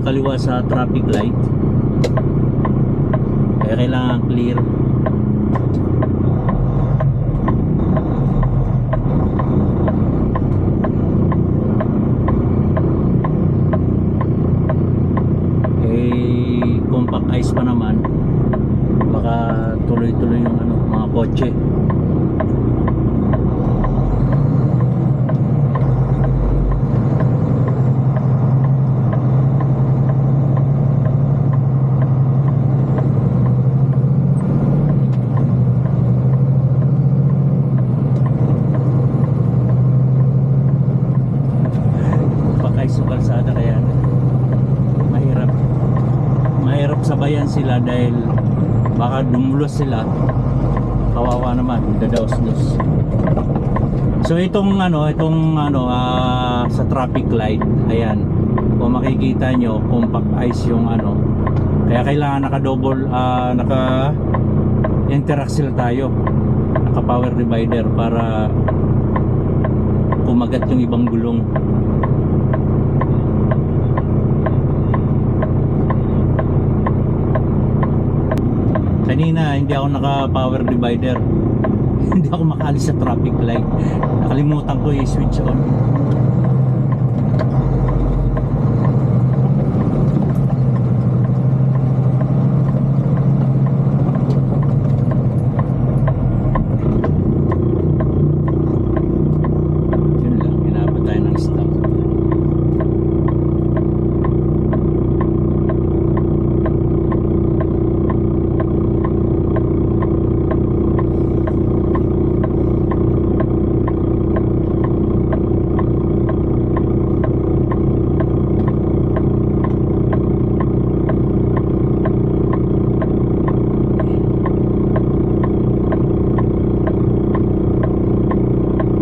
kaliwa sa traffic light. Kaya kailangan clear. eh compact ice pa naman baka tuloy-tuloy yung ano, mga kotse compact ice yung kalsada kaya mahirap sabayan sila dahil baka dumulos sila. Kawawa naman dadaos-dos. So itong ano itong ano ah, sa traffic light ayan. Kung makikita nyo compact ice yung ano. Kaya kailangan naka double ah, naka interaxle tayo. Naka power divider para kumagat yung ibang gulong Kanina hindi ako naka power divider. hindi ako makaalis sa traffic light. Nakalimutan ko i-switch on. Yun lang, hinabot tayo ng stop.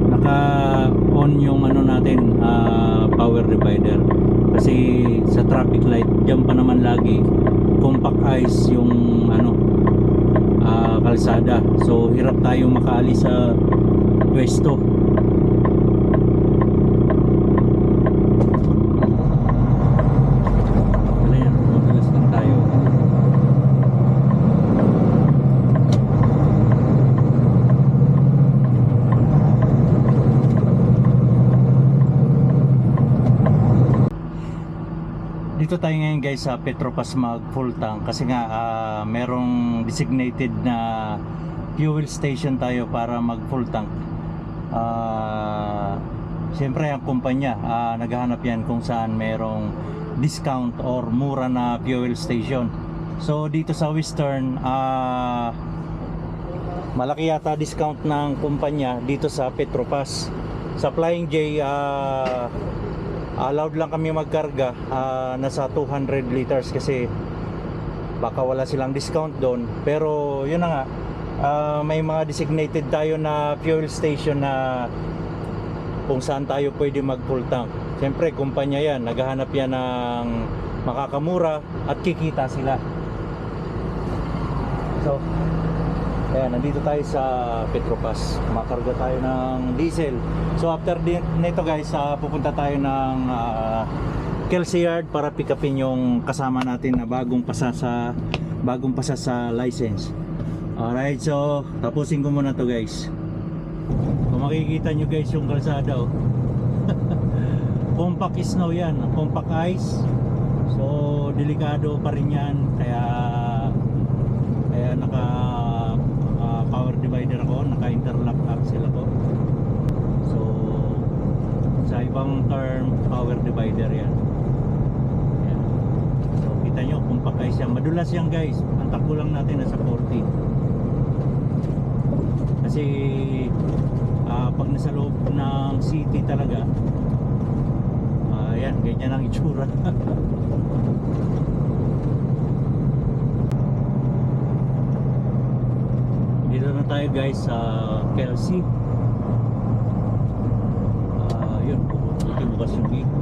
naka-on yung ano natin, ah, power divider. Kasi sa traffic light, diyan pa naman lagi compact ice yung ano ah, kalsada. So hirap tayong makaalis sa pwesto. Ano yan? Madalas lang tayo. Dito tayo ngayon guys sa Petropas mag full tank kasi nga ah, merong designated na fuel station tayo para mag full tank. Ah, Siyempre ang kumpanya ah, naghahanap yan kung saan merong discount or mura na fuel station. So dito sa Western ah, malaki yata discount ng kumpanya dito sa Petropas. Sa Flying J ah, allowed lang kami magkarga ah, nasa 200 liters kasi baka wala silang discount doon. Pero yun na nga ah, may mga designated tayo na fuel station na kung saan tayo pwede mag full tank. Siyempre kumpanya yan naghahanap yan ng makakamura at kikita sila. So Ayan, nandito tayo sa Petropas. Makarga tayo ng diesel. So after nito guys, ah, pupunta tayo ng uh, Kelsey Yard para pick upin yung kasama natin na bagong pasa sa bagong pasa sa license. Alright, so tapusin ko muna to guys. Kung makikita nyo guys yung kalsada oh. compact snow yan, compact ice. So delikado pa rin yan kaya ah, power divider ako, naka interlock axle ako. So long-term power divider yan. Yan. So kita nyo kung pakay siya. Madulas yan guys. Ang takbo lang natin nasa 40. Kasi ah, pag nasa loob ng city talaga, ah, yan, ganyan ang itsura. Dito na tayo guys sa Kelsey. Ah, yun, buti bukas yung gate.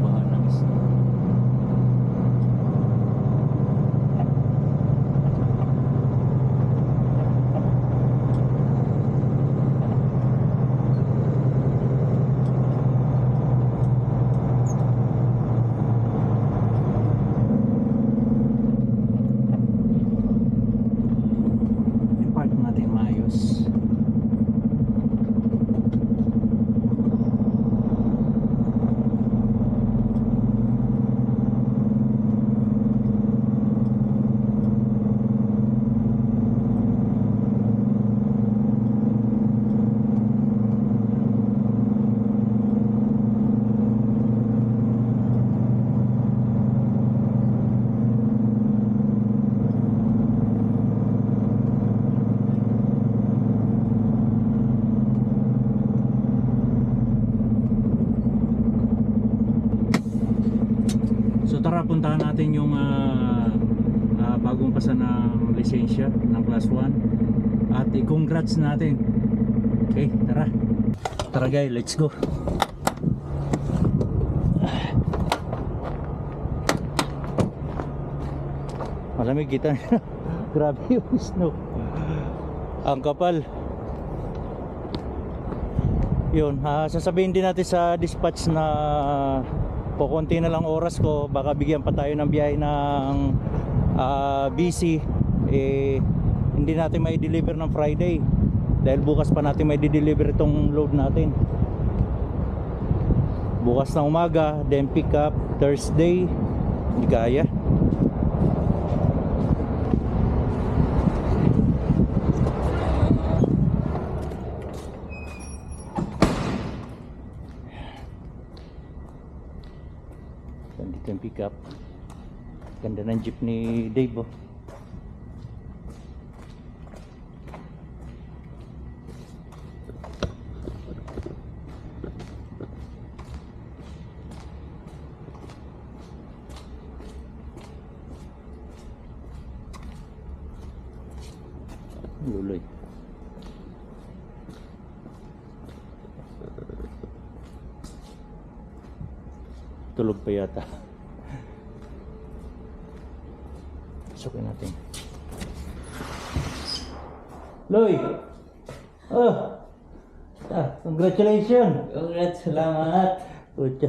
Baha ng isda. I-park natin maayos. So tara puntahan natin yung ah, ah, bagong pasa ng lisensya ng class 1 at i-congrats natin. Okay, tara. Tara guys, let's go. Malamig kita. Grabe yung snow. Ang kapal. Yun, ah, sasabihin din natin sa dispatch na kukunti na lang oras ko, baka bigyan pa tayo ng biyahe ng ah, busy. Eh, hindi natin may deliver ng Friday. Dahil bukas pa natin may deliver itong load natin. Bukas ng umaga, then pick up Thursday. Hindi kaya. Dito yung pick up. Ganda ng jeep ni Dave oh. Luloy. Tulog pa yata. Sukin natin. Loy! Oh! Ah, congratulations! Congrats, salamat. Pucha.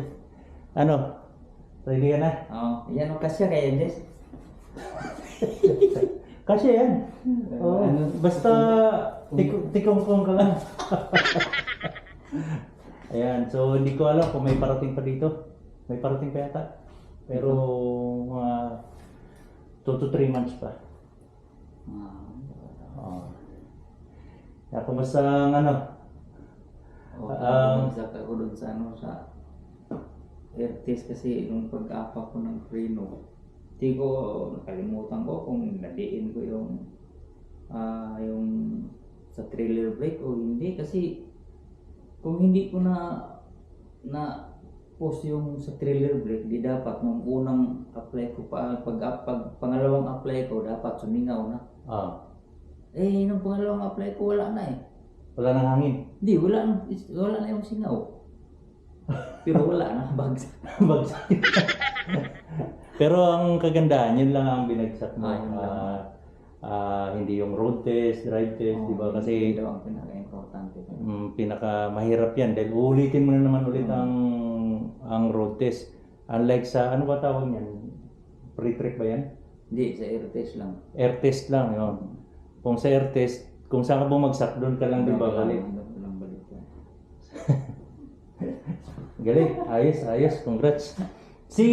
Ano? Ready ka na? Oh, yan ang kasya kaya Jess. Kasi yan. Oh, Ano? basta tik- tikong-kong ka lang. Ayan, so hindi ko alam kung may parating pa dito. May parating pa yata. Pero mga 2 to 3 months pa. Ah, Oh. Kaya kumusta ang ano? oh, Um, sa ako doon sa ano sa airtest kasi nung pag-apa ko ng preno, di ko nakalimutan ko kung nadiin ko yung ah yung sa trailer brake o hindi kasi kung hindi ko na na post yung sa trailer brake di dapat nung unang apply ko pa pag, pag pangalawang apply ko dapat sumingaw na Ah, eh nung pangalawang apply ko wala na eh wala nang hangin. Hindi, wala, na- wala na yung singaw. Pero wala na, bagsak. Bagsak. Pero ang kagandahan, yun lang ang binagsak mo. Ah, yun lang. Ah, ah, hindi yung road test, drive test, di ba? Kasi ito ang pinaka-importante. mm, pinaka mahirap yan dahil uulitin mo na naman ulit Mm. ang test. Unlike sa ano ba tawag niyan? Pre-trip ba yan? Hindi, sa air test lang. Air test lang, yun. Kung sa air test, kung saan ka bumagsak, doon ka lang di ba balik? Doon ko lang balik yan. Galing, ayos, ayos, congrats. Si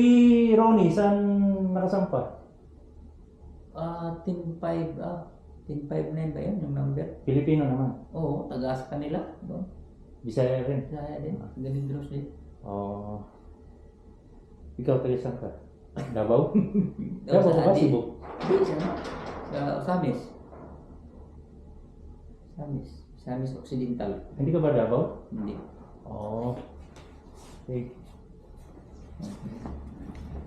Ronnie, saan nakasampa? Ah, team 5, ah, team 5 na yun ba yun, yung number? Pilipino naman. Oo, tagas kanila. Bisaya rin. Kaya din, ganidros din. Oh. Ikaw, taga saan ka? Davao? Davao sa ba? Cebu? Hindi, sa, sa Samis. Samis. Samis Occidental. Hindi ka ba Davao? Hindi. Oh. Okay.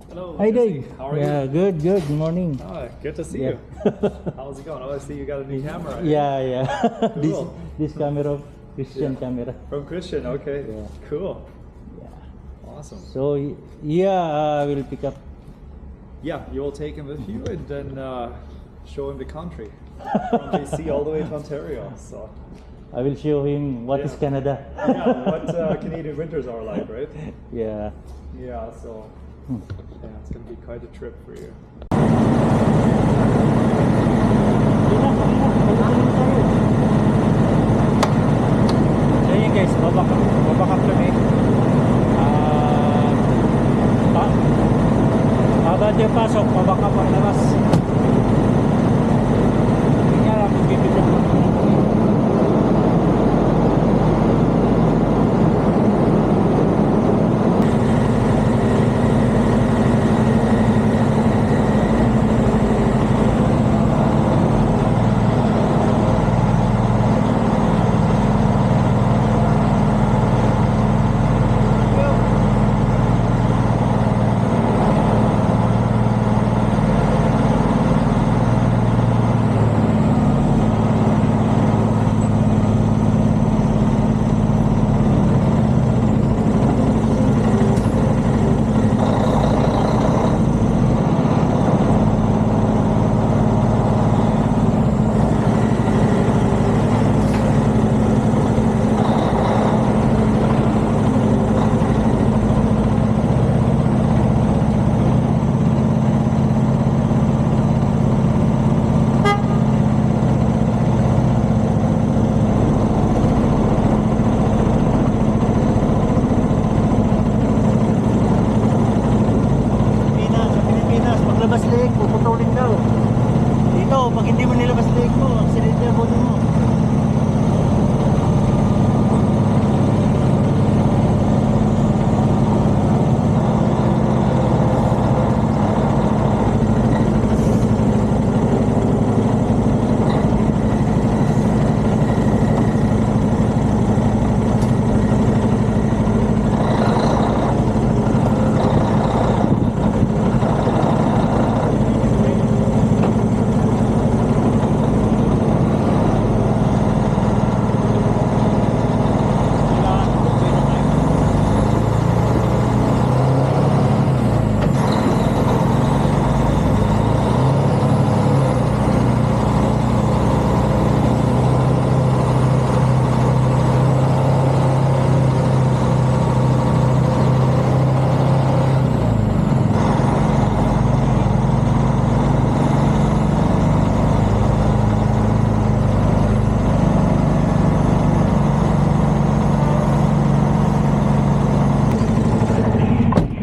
Hello. Hi. Dave. How are yeah, good, good. Good morning. you? Ah, good to see Yeah. you. How's it going? Oh, I see you got a new camera. Yeah, yeah. this Cool. this camera, Christian camera. From Christian. Okay. Yeah. Cool. Awesome. So yeah, I will pick up. Yeah, you will take him with you and then uh, show him the country from BC all the way to Ontario. So I will show him what is Yeah. Canada. yeah, what uh, Canadian winters are like, right? yeah. Yeah. So Hmm. yeah, it's gonna be quite a trip for you.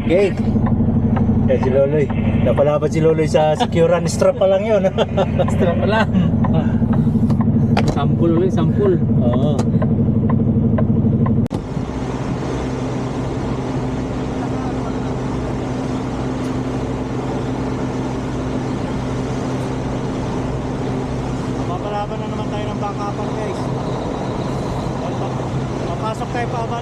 Okay. Eh, si Loloy. Napalaban si Loloy sa securan strap pa lang yun. Strap pa lang. sampul ulit, sampul. Oo. Mapapalaban na naman tayo ng backupan guys. Papasok tayo pa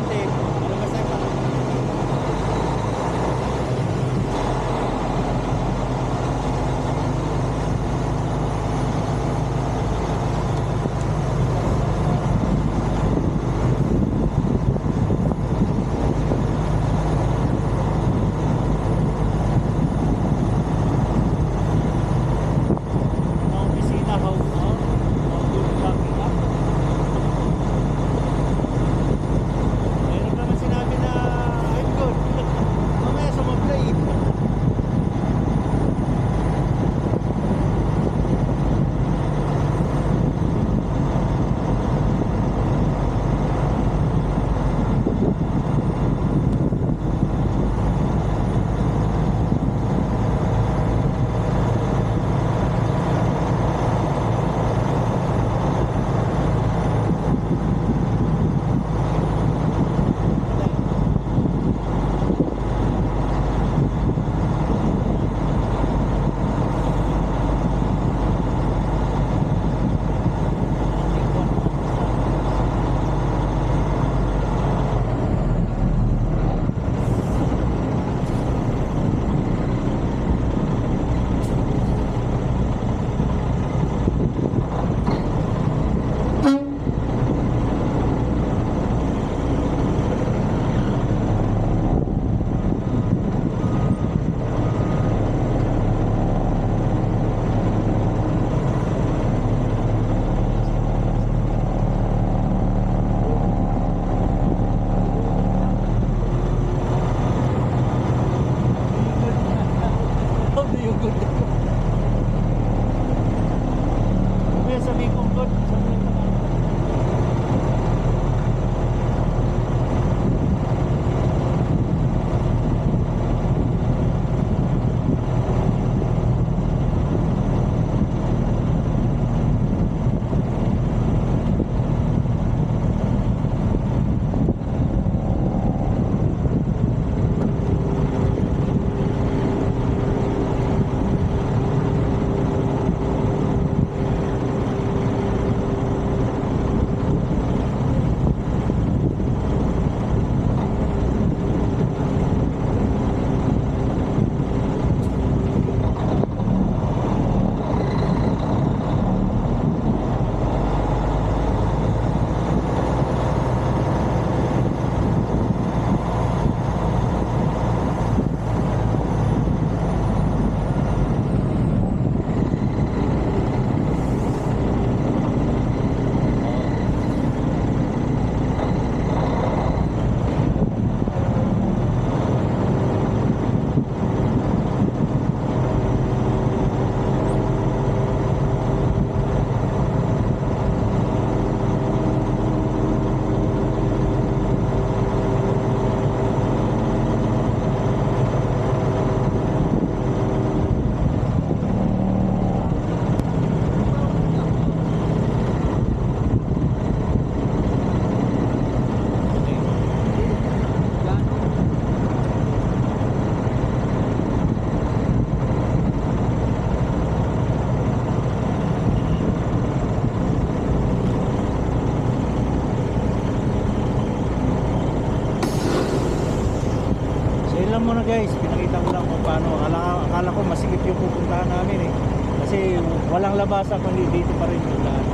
labasa kundi dito pa rin yung daan.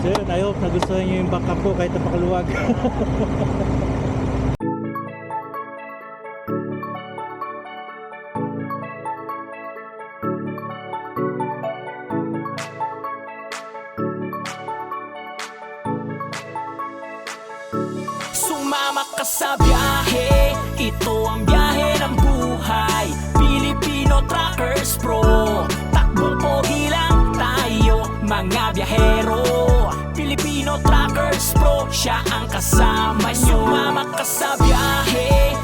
So yun, I hope nagustuhan nyo yung backup ko kahit napakaluwag. Sumama ka sa biyahe siya ang kasama. Nyo Sumama ka sa biyahe.